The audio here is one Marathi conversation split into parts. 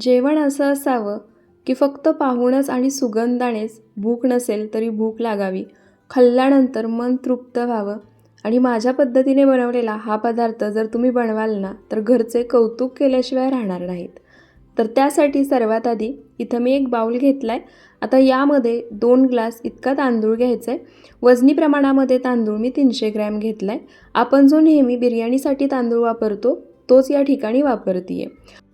जेवण असं असावं की फक्त पाहूनच आणि सुगंधानेच भूक नसेल तरी भूक लागावी. खाल्ल्यानंतर मन तृप्त व्हावं. आणि माझ्या पद्धतीने बनवलेला हा पदार्थ जर तुम्ही बनवाल ना तर घरचे कौतुक केल्याशिवाय राहणार नाहीत. तर त्यासाठी सर्वात आधी इथं मी एक बाऊल घेतला आहे आता यामध्ये दोन ग्लास इतका तांदूळ घ्यायचा. आहे वजनी प्रमाणामध्ये तांदूळ मी तीनशे ग्रॅम घेतला आहे आपण जो नेहमी बिर्याणीसाठी तांदूळ वापरतो तोच या ठिकाणी वापरते आहे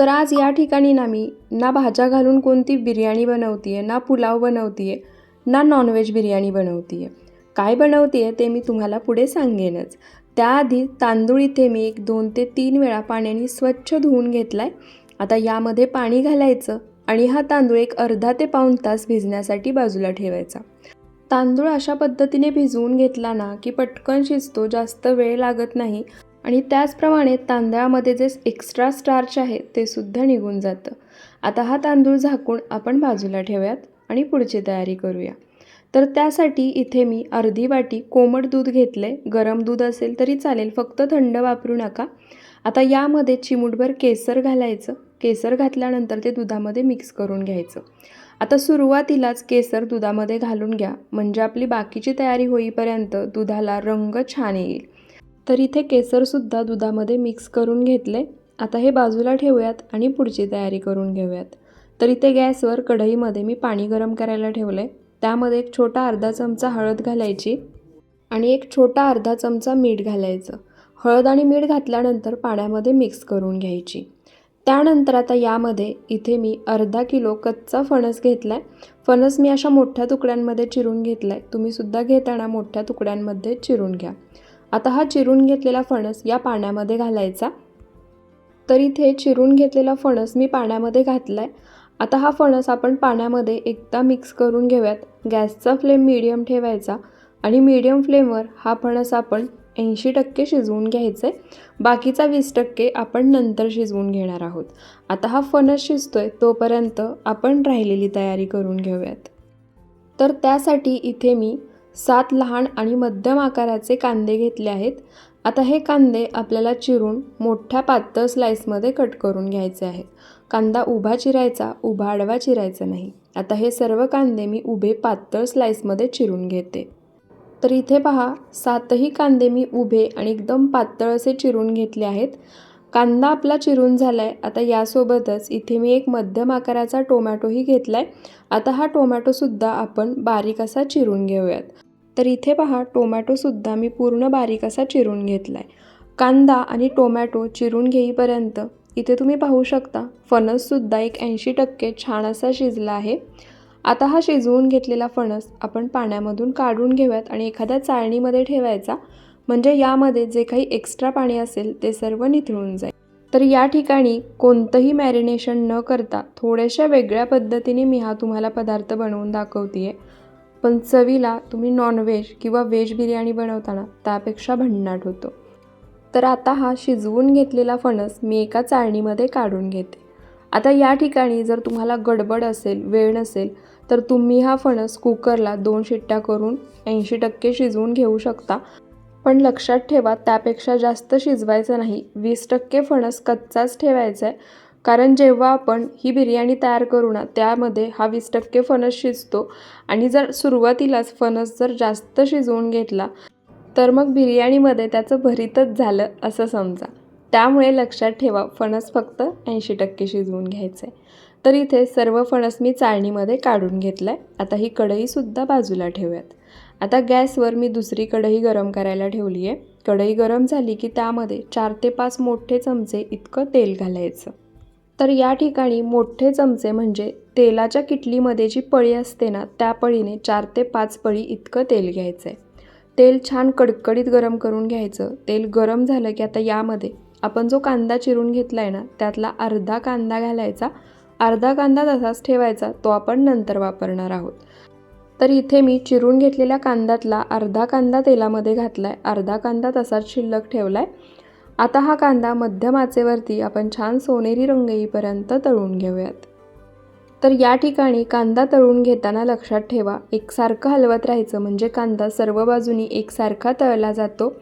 तर आज या ठिकाणी ना मी ना भाज्या घालून कोणती बिर्याणी बनवते आहे ना पुलाव बनवते आहे ना नॉनव्हेज बिर्याणी बनवते आहे काय बनवते आहे ते मी तुम्हाला पुढे सांगेनच. त्याआधी तांदूळ इथे मी एक दोन ते तीन वेळा पाण्याने स्वच्छ धुवून घेतला आहे आता यामध्ये पाणी घालायचं आणि हा तांदूळ एक अर्धा ते पाऊण तास भिजण्यासाठी बाजूला ठेवायचा. तांदूळ अशा पद्धतीने भिजवून घेतला ना की पटकन शिजतो जास्त वेळ लागत नाही. आणि त्याचप्रमाणे तांदळामध्ये जे एक्स्ट्रा स्टार्च आहे ते सुद्धा निघून जातं. आता हा तांदूळ झाकून आपण बाजूला ठेवूयात आणि पुढची तयारी करूया. तर त्यासाठी इथे मी अर्धी वाटी कोमट दूध घेतलं. आहे गरम दूध असेल तरी चालेल फक्त थंड वापरू नका. आता यामध्ये चिमूटभर केसर घालायचं. केसर घातल्यानंतर ते दुधामध्ये मिक्स करून घ्यायचं. आता सुरुवातीलाच केसर दुधामध्ये घालून घ्या. म्हणजे आपली बाकीची तयारी होईपर्यंत दुधाला रंग छान येईल. तर इथे केसरसुद्धा दुधामध्ये मिक्स करून घेतले. आता हे बाजूला ठेवूयात आणि पुढची तयारी करून घेऊयात. तर इथे गॅसवर कढईमध्ये मी पाणी गरम करायला ठेवलं आहे त्यामध्ये एक छोटा अर्धा चमचा हळद घालायची आणि एक छोटा अर्धा चमचा मीठ घालायचं. हळद आणि मीठ घातल्यानंतर पाण्यामध्ये मिक्स करून घ्यायची. त्यानंतर आता यामध्ये इथे मी अर्धा किलो कच्चा फणस घेतला आहे फणस मी अशा मोठ्या तुकड्यांमध्ये चिरून घेतला आहे तुम्हीसुद्धा घेताना मोठ्या तुकड्यांमध्ये चिरून घ्या. आता हा चिरून घेतलेला फणस या पाण्यामध्ये घालायचा. तर इथे चिरून घेतलेला फणस मी पाण्यामध्ये घातला आहे आता हा फणस आपण पाण्यामध्ये एकदा मिक्स करून घेऊयात. गॅसचा फ्लेम मीडियम ठेवायचा आणि मीडियम फ्लेमवर हा फणस आपण ऐंशी टक्के शिजवून घ्यायचं आहे बाकीचा वीस टक्के आपण नंतर शिजवून घेणार आहोत. आता हा फणस शिजतोय तोपर्यंत आपण राहिलेली तयारी करून घेऊयात. तर त्यासाठी इथे मी सात लहान आणि मध्यम आकाराचे कांदे घेतले आहेत. आता हे कांदे आपल्याला चिरून मोठ्या पातळ स्लाईसमध्ये कट करून घ्यायचे आहेत कांदा उभा चिरायचा उभा आडवा चिरायचा नाही. आता हे सर्व कांदे मी उभे पातळ स्लाईसमध्ये चिरून घेते. तर इथे पहा सातही कांदे मी उभे आणि एकदम पातळ असे चिरून घेतले आहेत. कांदा आपला चिरून झाला आहे आता यासोबतच इथे मी एक मध्यम आकाराचा टोमॅटोही घेतला आहे आता हा टोमॅटोसुद्धा आपण बारीक असा चिरून घेऊयात. तर इथे पहा टोमॅटोसुद्धा मी पूर्ण बारीक असा चिरून घेतला आहे कांदा आणि टोमॅटो चिरून घेईपर्यंत इथे तुम्ही पाहू शकता फणससुद्धा एक ऐंशी टक्के छान असा शिजला आहे. आता हा शिजवून घेतलेला फणस आपण पाण्यामधून काढून घेऊयात आणि एखाद्या चाळणीमध्ये ठेवायचा. म्हणजे यामध्ये जे काही एक्स्ट्रा पाणी असेल ते सर्व निथळून जाईल. तर या ठिकाणी कोणतंही मॅरिनेशन न करता थोड्याशा वेगळ्या पद्धतीने मी हा तुम्हाला पदार्थ बनवून दाखवते आहे पण चवीला तुम्ही नॉनव्हेज किंवा व्हेज बिर्याणी बनवताना त्यापेक्षा भन्नाट होतो. तर आता हा शिजवून घेतलेला फणस मी एका चाळणीमध्ये काढून घेते. आता या ठिकाणी जर तुम्हाला गडबड असेल वेळ नसेल तर तुम्ही हा फणस कुकरला दोन शिट्ट्या करून ऐंशी टक्के शिजवून घेऊ शकता. पण लक्षात ठेवा त्यापेक्षा जास्त शिजवायचं नाही. वीस टक्के फणस कच्चाच ठेवायचा आहे कारण जेव्हा आपण ही बिर्याणी तयार करू ना त्यामध्ये हा वीस टक्के फणस शिजतो. आणि जर सुरुवातीलाच फणस जर जास्त शिजवून घेतला तर मग बिर्याणीमध्ये त्याचं भरीतच झालं असं समजा. त्यामुळे लक्षात ठेवा फणस फक्त ऐंशी टक्के शिजवून घ्यायचं आहे तर इथे सर्व फणस मी चाळणीमध्ये काढून घेतलं आहे आता ही कढईसुद्धा बाजूला ठेवूयात. आता गॅसवर मी दुसरी कढई गरम करायला ठेवली आहे कढई गरम झाली की त्यामध्ये चार ते पाच मोठे चमचे इतकं तेल घालायचं. तर या ठिकाणी मोठे चमचे म्हणजे तेलाच्या किटलीमध्ये जी पळी असते ना त्या पळीने चार ते पाच पळी इतकं तेल घ्यायचं आहे तेल छान कडकडीत गरम करून घ्यायचं. तेल गरम झालं की आता यामध्ये आपण जो कांदा चिरून घेतला आहे ना त्यातला अर्धा कांदा घालायचा. अर्धा कांदा तसाच ठेवायचा तो आपण नंतर वापरणार आहोत. तर इथे मी चिरून घेतलेल्या कांद्यातला अर्धा कांदा तेलामध्ये घातला आहे अर्धा कांदा तसाच शिल्लक ठेवला आहे आता हा कांदा मध्यम आचेवरती आपण छान सोनेरी रंग येईपर्यंत तळून घेऊयात. तर या ठिकाणी कांदा तळून घेताना लक्षात ठेवा एकसारखं हलवत राहायचं म्हणजे कांदा सर्व बाजूनी एकसारखा तळला जातो.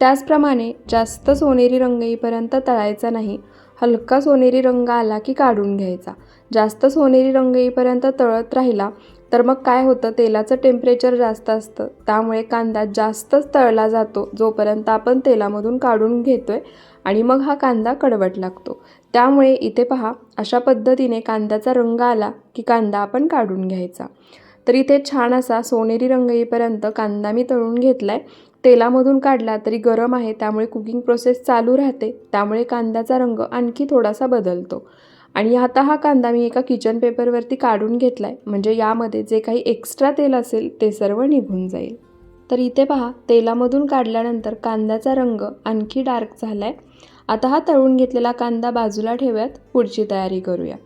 त्याचप्रमाणे जास्त सोनेरी रंग येईपर्यंत तळायचा नाही. हलका सोनेरी रंग आला की काढून घ्यायचा. जास्त सोनेरी रंग येईपर्यंत तळत राहिला तर मग काय होतं? तेलाचं टेम्परेचर जास्त असतं. त्यामुळे कांदा जास्तच तळला जातो. जोपर्यंत आपण तेलामधून काढून घेतो आहे आणि मग हा कांदा कडवट लागतो. त्यामुळे इथे पहा अशा पद्धतीने कांद्याचा रंग आला की कांदा आपण काढून घ्यायचा. तर इथे छान असा सोनेरी रंग येईपर्यंत कांदा मी तळून घेतला आहे तेलामधून काढला तरी गरम आहे त्यामुळे कुकिंग प्रोसेस चालू राहते. त्यामुळे कांद्याचा रंग आणखी थोडासा बदलतो. आणि आता हा कांदा मी एका किचन पेपरवरती काढून घेतला आहे म्हणजे यामध्ये जे काही एक्स्ट्रा तेल असेल ते सर्व निघून जाईल. तर इथे पहा तेलामधून काढल्यानंतर कांद्याचा रंग आणखी डार्क झाला आहे आता हा तळून घेतलेला कांदा बाजूला ठेवूयात पुढची तयारी करूया.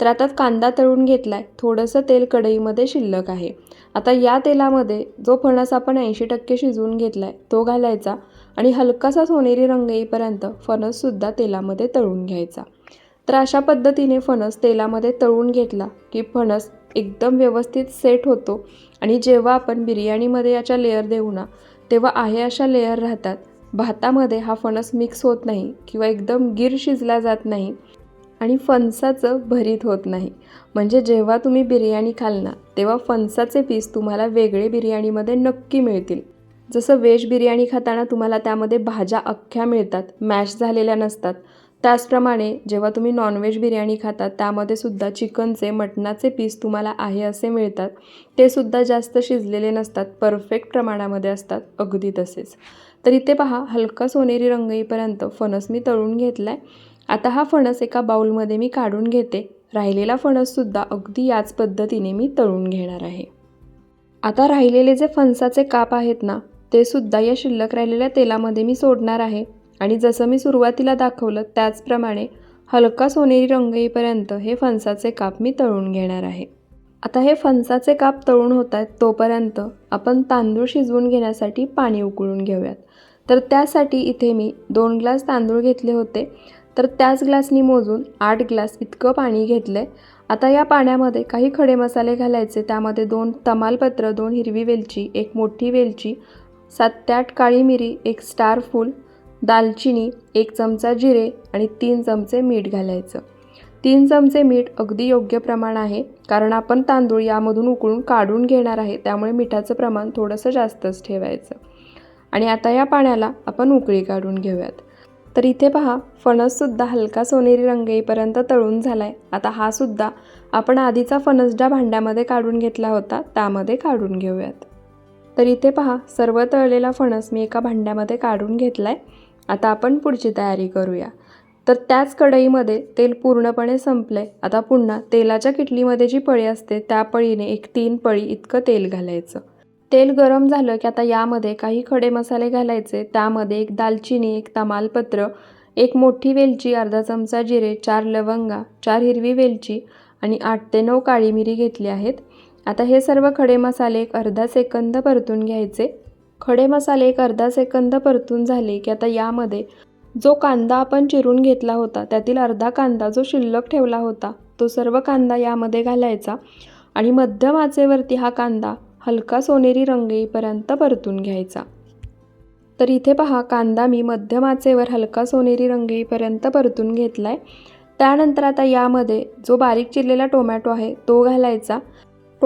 तर आता कांदा तळून घेतला आहे थोडंसं तेल कढईमध्ये शिल्लक आहे. आता या तेलामध्ये जो फणस आपण ऐंशी टक्के शिजवून घेतला आहे तो घालायचा आणि हलकासा सोनेरी रंग येईपर्यंत फणससुद्धा तेलामध्ये तळून घ्यायचा. तर अशा पद्धतीने फणस तेलामध्ये तळून घेतला की फणस एकदम व्यवस्थित सेट होतो. आणि जेव्हा आपण बिर्याणीमध्ये याच्या लेअर देऊ ना तेव्हा आहे अशा लेअर राहतात. भातामध्ये हा फणस मिक्स होत नाही किंवा एकदम गिर शिजला जात नाही आणि फणसाचं भरीत होत नाही. म्हणजे जेव्हा तुम्ही बिर्याणी खाल ना तेव्हा फणसाचे पीस तुम्हाला वेगळे बिर्याणीमध्ये नक्की मिळतील. जसं व्हेज बिर्याणी खाताना तुम्हाला त्यामध्ये भाज्या अख्ख्या मिळतात मॅश झालेल्या नसतात. त्याचप्रमाणे जेव्हा तुम्ही नॉनव्हेज बिर्याणी खातात त्यामध्ये सुद्धा चिकनचे मटणाचे पीस तुम्हाला आहे असे मिळतात. ते सुद्धा जास्त शिजलेले नसतात परफेक्ट प्रमाणामध्ये असतात अगदी तसेच. तर इथे पहा हलका सोनेरी रंग येईपर्यंत फणस मी तळून घेतला आहे आता हा फणस एका बाउलमध्ये मी काढून घेते. राहिलेला फणससुद्धा अगदी याच पद्धतीने मी तळून घेणार आहे. आता राहिलेले जे फणसाचे काप आहेत ना ते सुद्धा या शिल्लक राहिलेल्या तेलामध्ये मी सोडणार आहे. आणि जसं मी सुरुवातीला दाखवलं त्याचप्रमाणे हलका सोनेरी रंग येईपर्यंत हे फणसाचे काप मी तळून घेणार आहे. आता हे फणसाचे काप तळून होत आहेत तोपर्यंत आपण तांदूळ शिजवून घेण्यासाठी पाणी उकळून घेऊयात. तर त्यासाठी इथे मी दोन ग्लास तांदूळ घेतले होते. तर त्याच ग्लासनी मोजून आठ ग्लास इतकं पाणी घेतलं आहे आता या पाण्यामध्ये काही खडे मसाले घालायचे. त्यामध्ये दोन तमालपत्र दोन हिरवी वेलची एक मोठी वेलची सात ते आठ काळी मिरी एक स्टार फूल दालचिनी एक चमचा जिरे आणि तीन चमचे मीठ घालायचं. तीन चमचे मीठ अगदी योग्य प्रमाण आहे कारण आपण तांदूळ यामधून उकळून काढून घेणार आहे त्यामुळे मिठाचं प्रमाण थोडंसं जास्तच ठेवायचं. आणि आता या पाण्याला आपण उकळी काढून घेऊयात. तर इथे पहा फणससुद्धा हलका सोनेरी रंग येईपर्यंत तळून झाला आहे आता हा सुद्धा आपण आधीचा फणस ज्या भांड्यामध्ये काढून घेतला होता त्यामध्ये काढून घेऊयात. तर इथे पहा सर्व तळलेला फणस मी एका भांड्यामध्ये काढून घेतला आहे आता आपण पुढची तयारी करूया. तर त्याच कढईमध्ये तेल पूर्णपणे संपलं आहे आता पुन्हा तेलाच्या किटलीमध्ये जी पळी असते त्या पळीने एक तीन पळी इतकं तेल घालायचं. तेल गरम झालं की आता यामध्ये काही खडे मसाले घालायचे. त्यामध्ये एक दालचिनी एक तमालपत्र एक मोठी वेलची अर्धा चमचा जिरे चार लवंगा चार हिरवी वेलची आणि आठ ते नऊ काळी मिरी घेतली आहेत. आता हे सर्व खडे मसाले एक अर्धा सेकंद परतून घ्यायचे. खडे मसाले एक अर्धा सेकंद परतून झाले की आता यामध्ये जो कांदा आपण चिरून घेतला होता त्यातील अर्धा कांदा जो शिल्लक ठेवला होता तो सर्व कांदा यामध्ये घालायचा आणि मध्यम आचेवरती हा कांदा हलका सोनेरी रंग येईपर्यंत परतून घ्यायचा. तर इथे पहा कांदा मी मध्यम आचेवर हलका सोनेरी रंग येईपर्यंत परतून घेतला आहे त्यानंतर आता यामध्ये जो बारीक चिरलेला टोमॅटो आहे तो घालायचा.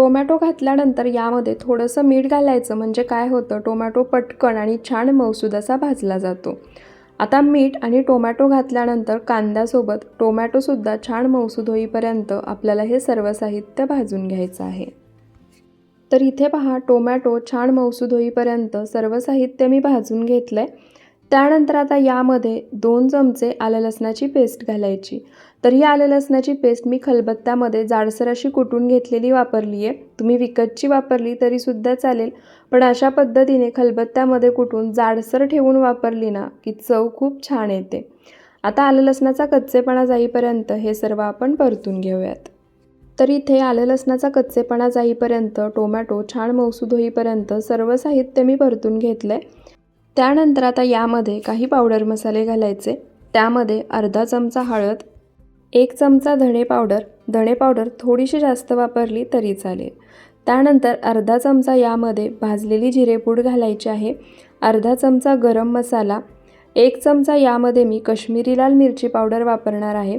टोमॅटो घातल्यानंतर यामध्ये थोडंसं मीठ घालायचं. म्हणजे काय होतं? टोमॅटो पटकन आणि छान मौसूद असा भाजला जातो. आता मीठ आणि टोमॅटो घातल्यानंतर कांद्यासोबत टोमॅटोसुद्धा छान मौसूद होईपर्यंत आपल्याला हे सर्व साहित्य भाजून घ्यायचं आहे. तर इथे पहा टोमॅटो छान मौसूद होईपर्यंत सर्व साहित्य मी भाजून घेतलं आहे त्यानंतर आता यामध्ये दोन चमचे आलं लसणाची पेस्ट घालायची. तर ही आलं लसणाची पेस्ट मी खलबत्त्यामध्ये जाडसर अशी कुटून घेतलेली वापरली आहे तुम्ही विकतची वापरली तरीसुद्धा चालेल पण अशा पद्धतीने खलबत्त्यामध्ये कुटून जाडसर ठेवून वापरली ना की चव खूप छान येते. आता आलं लसणाचा कच्चेपणा जाईपर्यंत हे सर्व आपण परतून घेऊयात. तर इथे आलं लसणाचा कच्चेपणा जाईपर्यंत टोमॅटो छान मौसूद होईपर्यंत सर्व साहित्य मी परतून घेतलं आहे त्यानंतर आता यामध्ये काही पावडर मसाले घालायचे. त्यामध्ये अर्धा चमचा हळद एक चमचा धणे पावडर धणे पावडर थोडीशी जास्त वापरली तरी चालेल. त्यानंतर अर्धा चमचा यामध्ये भाजलेली जिरेपूड घालायची आहे. अर्धा चमचा गरम मसाला एक चमचा यामध्ये मी कश्मीरी लाल मिरची पावडर वापरणार आहे.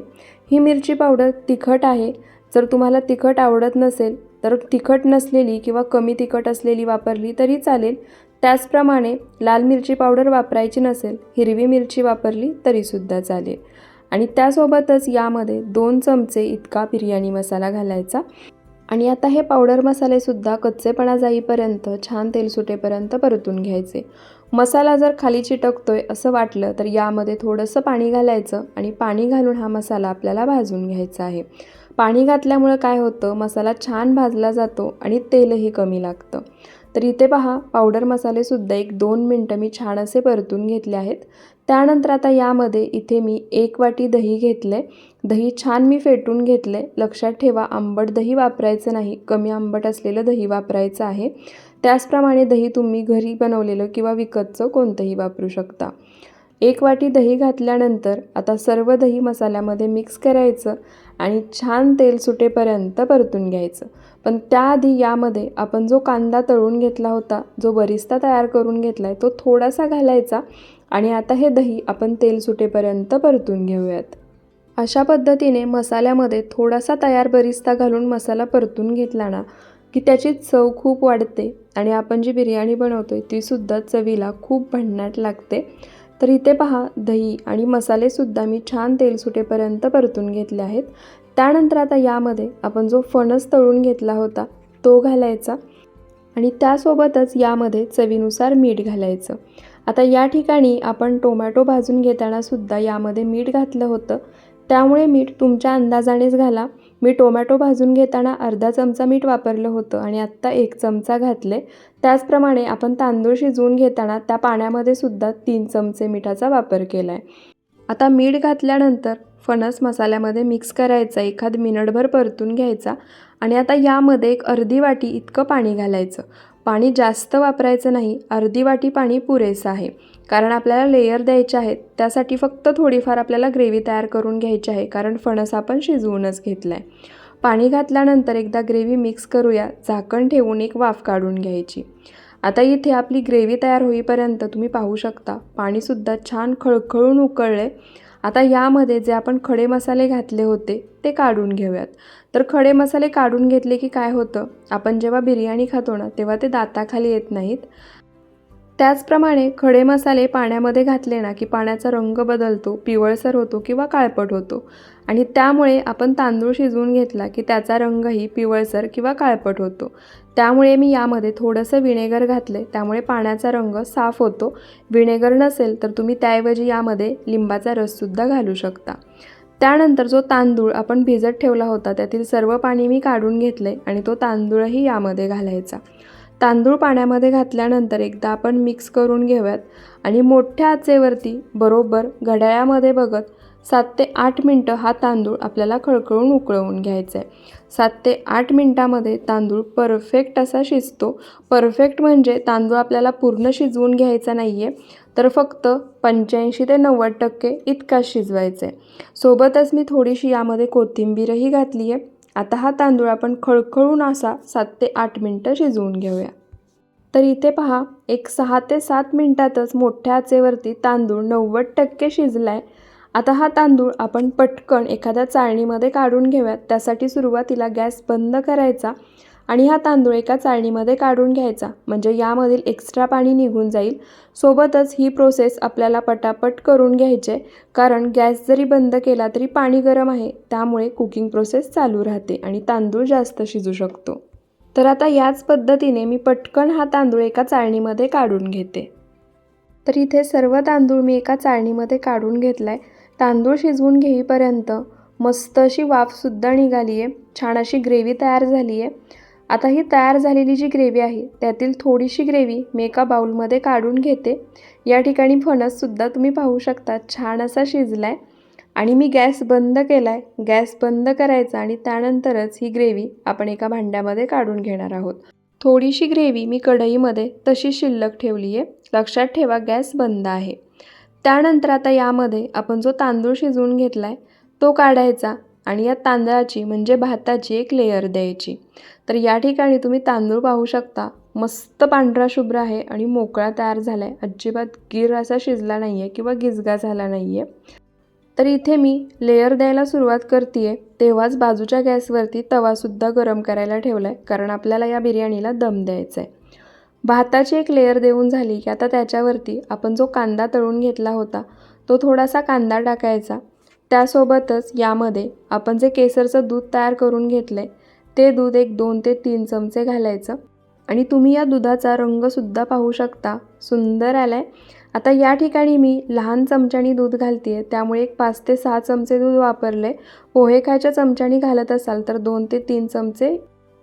ही मिरची पावडर तिखट आहे. जर तुम्हाला तिखट आवडत नसेल तर तिखट नसलेली किंवा कमी तिखट असलेली वापरली तरी चालेल. त्याचप्रमाणे लाल मिरची पावडर वापरायची नसेल हिरवी मिरची वापरली तरीसुद्धा चालेल. आणि त्यासोबतच यामध्ये दोन चमचे इतका बिर्याणी मसाला घालायचा. आणि आता हे पावडर मसालेसुद्धा कच्चेपणा जाईपर्यंत छान तेल सुटेपर्यंत परतून घ्यायचे. मसाला जर खाली चिटकतोय असं वाटलं तर यामध्ये थोडंसं पाणी घालायचं आणि पाणी घालून हा मसाला आपल्याला भाजून घ्यायचा आहे. पाणी घातल्यामुळं काय होतं मसाला छान भाजला जातो आणि तेलही कमी लागतं. तर इथे पहा पावडर मसालेसुद्धा एक दोन मिनटं मी छान असे परतून घेतले आहेत. त्यानंतर आता यामध्ये इथे मी एक वाटी दही घेतले. दही छान मी फेटून घेतले. लक्षात ठेवा आंबट दही वापरायचं नाही कमी आंबट असलेलं दही वापरायचं आहे. त्याचप्रमाणे दही तुम्ही घरी बनवलेलं किंवा विकतचं कोणतंही वापरू शकता. एक वाटी दही घातल्यानंतर आता सर्व दही मसाल्यामध्ये मिक्स करायचं आणि छान तेल सुटेपर्यंत परतून घ्यायचं. पण त्याआधी यामध्ये आपण जो कांदा तळून घेतला होता जो बरिस्ता तयार करून घेतला आहे तो थोडासा घालायचा आणि आता हे दही आपण तेल सुटेपर्यंत परतून घेऊयात. अशा पद्धतीने मसाल्यामध्ये थोडासा तयार बरिस्ता घालून मसाला परतून घेतला ना की त्याची चव खूप वाढते आणि आपण जी बिर्याणी बनवतो आहे तीसुद्धा चवीला खूप भन्नाट लागते. तर इथे पहा दही आणि मसालेसुद्धा मी छान तेल सुटेपर्यंत परतून घेतले आहेत. त्यानंतर आता यामध्ये आपण जो फणस तळून घेतला होता तो घालायचा आणि त्यासोबतच यामध्ये चवीनुसार मीठ घालायचं. आता या ठिकाणी आपण टोमॅटो भाजून घेतानासुद्धा यामध्ये मीठ घातलं होतं. त्यामुळे मीठ तुमच्या अंदाजानेच घाला. मी टोमॅटो भाजून घेताना अर्धा चमचा मीठ वापरलं होतं आणि आत्ता एक चमचा घातले त्याचप्रमाणे आपण तांदूळ शिजवून घेताना त्या पाण्यामध्ये सुद्धा तीन चमचे मिठाचा वापर केला आहे आता मीठ घातल्यानंतर फणस मसाल्यामध्ये मिक्स करायचा एखाद मिनटभर परतून घ्यायचा आणि आता यामध्ये एक अर्धी वाटी इतकं पाणी घालायचं. पाणी जास्त वापरायचं नाही अर्धी वाटी पाणी पुरेसं आहे. कारण आपल्याला लेयर द्यायचे आहेत त्यासाठी फक्त थोडीफार आपल्याला ग्रेव्ही तयार करून घ्यायची आहे कारण फणस आपण शिजवूनच घेतला आहे पाणी घातल्यानंतर एकदा ग्रेव्ही मिक्स करूया झाकण ठेवून एक वाफ काढून घ्यायची. आता इथे आपली ग्रेव्ही तयार होईपर्यंत तुम्ही पाहू शकता पाणीसुद्धा छान खळखळून उकळले आता यामध्ये जे आपण खडे मसाले घातले होते ते काढून घेऊयात. तर खडे मसाले काढून घेतले की काय होतं? आपण जेव्हा बिर्याणी खातो ना तेव्हा ते दाताखाली येत नाहीत. त्याचप्रमाणे खडे मसाले पाण्यामध्ये घातले ना की पाण्याचा रंग बदलतो पिवळसर होतो किंवा काळपट होतो. आणि त्यामुळे आपण तांदूळ शिजवून घेतला की त्याचा रंगही पिवळसर किंवा काळपट होतो. त्यामुळे मी यामध्ये थोडंसं विनेगर घातले त्यामुळे पाण्याचा रंग साफ होतो. विनेगर नसेल तर तुम्ही त्याऐवजी यामध्ये लिंबाचा रससुद्धा घालू शकता. त्यानंतर जो तांदूळ आपण भिजत ठेवला होता त्यातील सर्व पाणी मी काढून घेतले आणि तो तांदूळही यामध्ये घालायचा. तांदूळ पाण्यामध्ये घातल्यानंतर एकदा आपण मिक्स करून घेऊयात आणि मोठ्या आचेवरती बरोबर घड्याळामध्ये बघत सात ते आठ मिनटं हा तांदूळ आपल्याला खळखळून उकळवून घ्यायचा आहे. सात ते आठ मिनटामध्ये तांदूळ परफेक्ट असा शिजतो. परफेक्ट म्हणजे तांदूळ आपल्याला पूर्ण शिजवून घ्यायचा नाही आहे तर फक्त पंच्याऐंशी ते नव्वद टक्के इतकाच शिजवायचा आहे. सोबतच मी थोडीशी यामध्ये कोथिंबीरही घातली आहे आता हा तांदूळ आपण खळखळून असा सात ते आठ मिनटं शिजवून घेऊया. तर इथे पहा एक सहा ते सात मिनटातच मोठ्या आचेवरती तांदूळ नव्वद टक्के शिजला आहे आता हा तांदूळ आपण पटकन एखाद्या चाळणीमध्ये काढून घेऊयात. त्यासाठी सुरुवातीला गॅस बंद करायचा. आणि हा तांदूळ एका चाळणीमध्ये काढून घ्यायचा. म्हणजे यामधील एक्स्ट्रा पाणी निघून जाईल. सोबतच ही प्रोसेस आपल्याला पटापट करून घ्यायचे कारण गॅस जरी बंद केला तरी पाणी गरम आहे. त्यामुळे कुकिंग प्रोसेस चालू राहते आणि तांदूळ जास्त शिजू शकतो. तर आता याच पद्धतीने मी पटकन हा तांदूळ एका चाळणीमध्ये काढून घेते. तर इथे सर्व तांदूळ मी एका चाळणीमध्ये काढून घेतला आहे तांदूळ शिजवून घेईपर्यंत मस्त अशी वाफसुद्धा निघाली आहे छान अशी ग्रेव्ही तयार झाली आहे आता ही तयार झालेली जी ग्रेव्ही आहे त्यातील थोडीशी ग्रेव्ही मी एका बाऊलमध्ये काढून घेते. या ठिकाणी फणससुद्धा तुम्ही पाहू शकता छान असा शिजला आहे आणि मी गॅस बंद केला आहे गॅस बंद करायचा आणि त्यानंतरच ही ग्रेव्ही आपण एका भांड्यामध्ये काढून घेणार आहोत. थोडीशी ग्रेव्ही मी कढईमध्ये तशी शिल्लक ठेवली आहे लक्षात ठेवा गॅस बंद आहे. त्यानंतर आता यामध्ये आपण जो तांदूळ शिजवून घेतला आहे तो काढायचा आणि या तांदळाची म्हणजे भाताची एक लेयर द्यायची. तर या ठिकाणी तुम्ही तांदूळ पाहू शकता. मस्त पांढरा शुभ्र आहे आणि मोकळा तयार झाला आहे अजिबात गिर असा शिजला नाही आहे किंवा गिजगा झाला नाही आहे तर इथे मी लेयर द्यायला सुरुवात करते आहे तेव्हाच बाजूच्या गॅसवरती तवासुद्धा गरम करायला ठेवला आहे कारण आपल्याला या बिर्याणीला दम द्यायचा आहे भाताची एक लेअर देऊन झाली की आता त्याच्यावरती आपण जो कांदा तळून घेतला होता तो थोडासा कांदा टाकायचा. त्यासोबतच यामध्ये आपण जे केसरचं दूध तयार करून घेतलं आहे ते दूध एक दोन ते तीन चमचे घालायचं. आणि तुम्ही या दुधाचा रंगसुद्धा पाहू शकता. सुंदर आला आहे आता या ठिकाणी मी लहान चमच्यानी दूध घालते आहे त्यामुळे एक पाच ते सहा चमचे दूध वापरले पोहे खायच्या चमच्यानी घालत असाल तर दोन ते तीन चमचे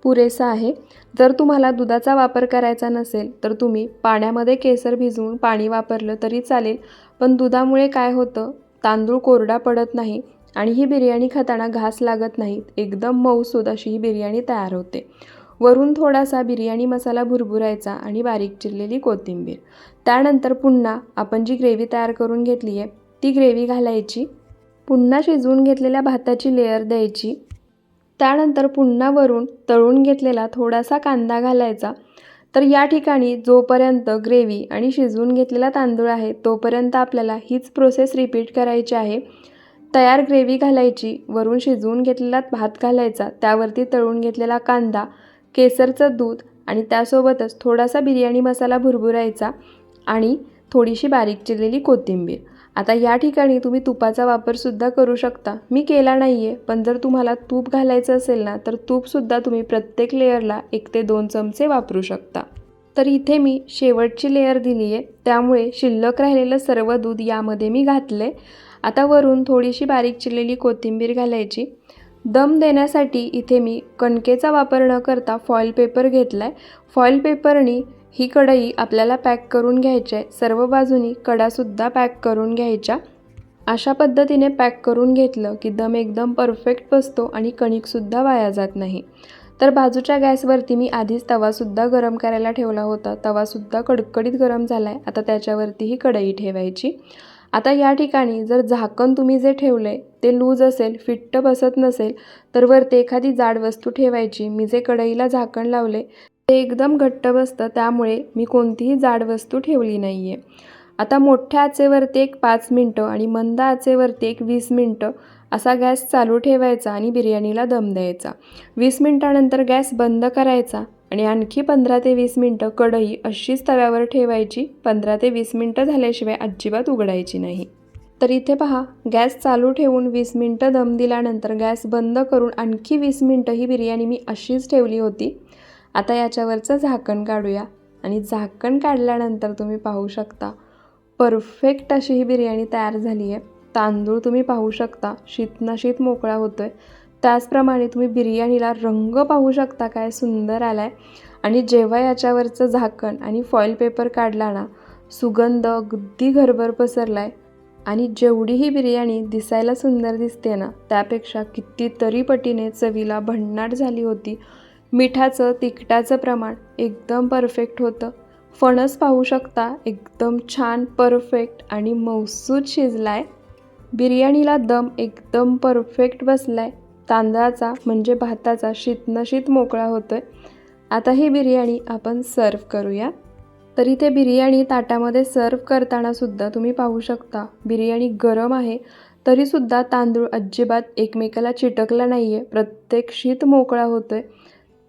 पुरेसा आहे. जर तुम्हाला दुधाचा वापर करायचा नसेल तर तुम्ही पाण्यामध्ये केसर भिजवून पाणी वापरलं तरी चालेल. पण दुधामुळे काय होतं? तांदूळ कोरडा पडत नाही. आणि ही बिर्याणी खाताना घास लागत नाहीत. एकदम मऊसूद अशी ही बिर्याणी तयार होते. वरून थोडासा बिर्याणी मसाला भुरभुरायचा आणि बारीक चिरलेली कोथिंबीर. त्यानंतर पुन्हा आपण जी ग्रेव्ही तयार करून घेतली आहे ती ग्रेव्ही घालायची. पुन्हा शिजवून घेतलेल्या भाताची लेअर द्यायची. त्यानंतर पुन्हा वरून तळून घेतलेला थोडासा कांदा घालायचा. तर या ठिकाणी जोपर्यंत ग्रेव्ही आणि शिजवून घेतलेला तांदूळ आहे तोपर्यंत आपल्याला हीच प्रोसेस रिपीट करायची आहे. तयार ग्रेव्ही घालायची वरून शिजवून घेतलेला भात घालायचा त्यावरती तळून घेतलेला कांदा केसरचं दूध आणि त्यासोबतच थोडासा बिर्याणी मसाला भुरभुरायचा आणि थोडीशी बारीक चिरलेली कोथिंबीर. आता या ठिकाणी तुम्ही तुपाचा वापरसुद्धा करू शकता. मी केला नाही आहे पण जर तुम्हाला तूप घालायचं असेल ना तर तूपसुद्धा तुम्ही प्रत्येक लेअरला एक ते दोन चमचे वापरू शकता. तर इथे मी शेवटची लेअर दिली आहे त्यामुळे शिल्लक राहिलेलं सर्व दूध यामध्ये मी घातले आता वरून थोडीशी बारीक चिरलेली कोथिंबीर घालायची. दम देण्यासाठी इथे मी कणकेचा वापर न करता फॉईल पेपर घेतला आहे फॉईल पेपरनी ही कढई आपल्याला पॅक करून घ्यायची आहे सर्व बाजूनी कडासुद्धा पॅक करून घ्यायच्या. अशा पद्धतीने पॅक करून घेतलं की दम एकदम परफेक्ट बसतो आणि कणिकसुद्धा वाया जात नाही. तर बाजूच्या गॅसवरती मी आधीच तवासुद्धा गरम करायला ठेवला होता. तवासुद्धा कडकडीत गरम झाला आहे आता त्याच्यावरती ही कढई ठेवायची. आता या ठिकाणी जर झाकण तुम्ही जे ठेवलं आहे ते लूज असेल फिट्ट बसत नसेल तर वरती एखादी जाड वस्तू ठेवायची. मी जे कढईला झाकण लावले ते एकदम घट्ट बसतं. त्यामुळे मी कोणतीही जाड वस्तू ठेवली नाही आहे आता मोठ्या आचेवरती एक पाच मिनटं आणि मंद आचेवरती एक वीस मिनटं असा गॅस चालू ठेवायचा आणि बिर्याणीला दम द्यायचा. वीस मिनटानंतर गॅस बंद करायचा आणि आणखी पंधरा ते वीस मिनटं कढई अशीच तव्यावर ठेवायची. पंधरा ते वीस मिनटं झाल्याशिवाय अजिबात उघडायची नाही. तर इथे पहा गॅस चालू ठेवून वीस मिनटं दम दिल्यानंतर गॅस बंद करून आणखी वीस मिनटं ही बिर्याणी मी अशीच ठेवली होती. आता याच्यावरचं झाकण काढूया. आणि झाकण काढल्यानंतर तुम्ही पाहू शकता परफेक्ट अशी ही बिर्याणी तयार झाली आहे तांदूळ तुम्ही पाहू शकता शीतनाशीत मोकळा होतो आहे त्याचप्रमाणे तुम्ही बिर्याणीला रंग पाहू शकता काय सुंदर आला आहे आणि जेव्हा याच्यावरचं झाकण आणि फॉईल पेपर काढला ना सुगंध अगदी घरभर पसरला आहे आणि जेवढी ही बिर्याणी दिसायला सुंदर दिसते ना त्यापेक्षा कितीतरी पटीने चवीला भन्नाट झाली होती. मिठाचं तिखटाचं प्रमाण एकदम परफेक्ट होतं. फणस पाहू शकता एकदम छान परफेक्ट आणि मौसूद शिजला आहे बिर्याणीला दम एकदम परफेक्ट बसला आहे तांदळाचा म्हणजे भाताचा शीतनशीत मोकळा होतो आहे आता ही बिर्याणी आपण सर्व करूया. तर इथे बिर्याणी ताटामध्ये सर्व करतानासुद्धा तुम्ही पाहू शकता बिर्याणी गरम आहे तरीसुद्धा तांदूळ अजिबात एकमेकाला चिटकला नाही आहे प्रत्येक शीत मोकळा होतो आहे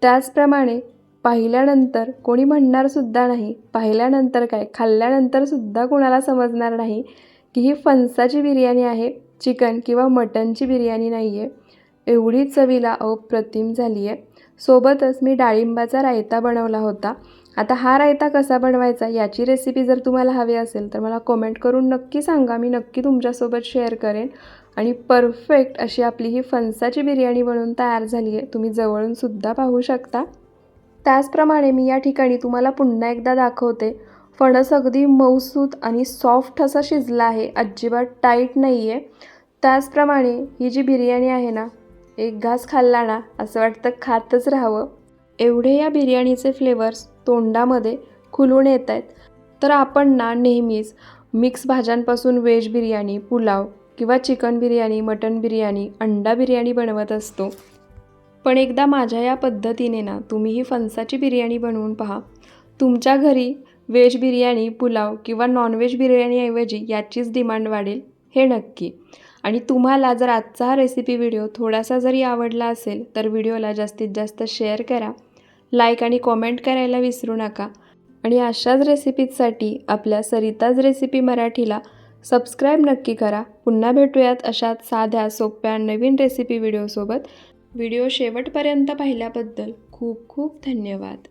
त्याचप्रमाणे पाहिल्यानंतर कोणी म्हणणारसुद्धा नाही पाहिल्यानंतर काय खाल्ल्यानंतरसुद्धा कोणाला समजणार नाही की ही फणसाची बिर्याणी आहे चिकन किंवा मटनची बिर्याणी नाही आहे एवढी चवीला अप्रतिम झाली आहे. सोबतच मी डाळिंबाचा रायता बनवला होता. आता हा रायता कसा बनवायचा याची रेसिपी जर तुम्हाला हवी असेल तर मला कॉमेंट करून नक्की सांगा. मी नक्की तुमच्यासोबत शेअर करेन. आणि परफेक्ट अशी आपली ही फणसाची बिर्याणी बनवून तयार झाली आहे. तुम्ही जवळून सुद्धा पाहू शकता. त्याचप्रमाणे मी या ठिकाणी तुम्हाला पुन्हा एकदा दाखवते. फणस अगदी मऊसूत आणि सॉफ्ट असा शिजला आहे. अजिबात टाईट नाही आहे त्याचप्रमाणे ही जी बिर्याणी आहे ना एक घास खाल्ला ना असं वाटतं खातच राहावं. एवढे या बिर्याणीचे फ्लेवर्स तोंडामध्ये खुलून येत आहेत तर आपण ना नेहमीच मिक्स भाज्यांपासून व्हेज बिर्याणी पुलाव किंवा चिकन बिर्याणी मटन बिर्याणी अंडा बिर्याणी बनवत असतो. पण एकदा माझ्या या पद्धतीने ना तुम्ही ही फणसाची बिर्याणी बनवून पहा. तुमच्या घरी व्हेज बिर्याणी पुलाव किंवा नॉनव्हेज बिर्याणीऐवजी याचीच डिमांड वाढेल हे नक्की. आणि तुम्हाला जर आजचा हा रेसिपी व्हिडिओ थोडासा जरी आवडला असेल तर व्हिडिओला जास्तीत जास्त शेअर करा. लाईक आणि कॉमेंट करायला विसरू नका. आणि अशाच रेसिपीजसाठी आपल्या सरिताज रेसिपी मराठीला सबस्क्राईब नक्की करा. पुन्हा भेटूयात अशाच साध्या सोप्या नवीन रेसिपी व्हिडिओसोबत व्हिडिओ शेवटपर्यंत पाहिल्याबद्दल खूप खूप धन्यवाद.